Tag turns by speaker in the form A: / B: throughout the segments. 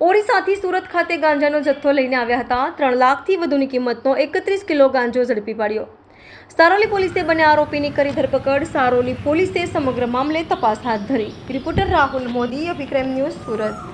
A: ઓરિસ્સાથી સુરત ખાતે ગાંજાનો જથ્થો લઈને આવ્યા હતા. ત્રણ લાખથી વધુની કિંમતનો એકત્રીસ કિલો ગાંજો ઝડપી પાડ્યો. સારોલી પોલીસે બંને આરોપીની કરી ધરપકડ. સારોલી પોલીસે સમગ્ર મામલે તપાસ હાથ ધરી. Reporter Rahul Modi Abhikram news Surat.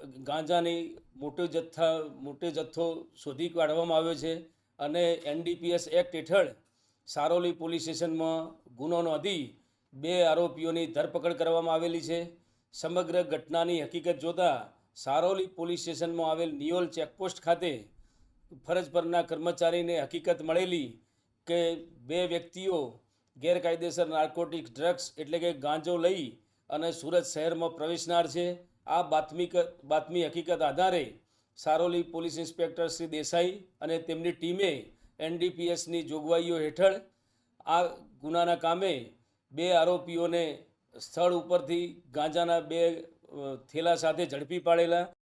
B: ગાંજાની મોટો જથ્થા, મોટો જથ્થો શોધી કાઢવામાં આવ્યો છે અને એનડીપીએસ એક્ટ હેઠળ સારોલી પોલીસ સ્ટેશનમાં ગુનો નોંધી બે આરોપીઓની ધરપકડ કરવામાં આવેલી છે. સમગ્ર ઘટનાની હકીકત જોતાં સારોલી પોલીસ સ્ટેશનમાં આવેલ નિયોલ ચેકપોસ્ટ ખાતે ફરજ પરના કર્મચારીને હકીકત મળેલી કે બે વ્યક્તિઓ ગેરકાયદેસર નાર્કોટિક ડ્રગ્સ એટલે કે ગાંજો લઈ અને સુરત શહેરમાં પ્રવેશનાર છે. આ બાતમી બાતમી હકીકત આધારે સારોલી પોલીસ ઇન્સ્પેક્ટર શ્રી દેસાઈ અને તેમની ટીમે એનડીપીએસની જોગવાઈઓ હેઠળ આ ગુનાના કામે બે આરોપીઓને સ્થળ ઉપરથી ગાંજાના બે થેલા સાથે ઝડપી પાડેલા.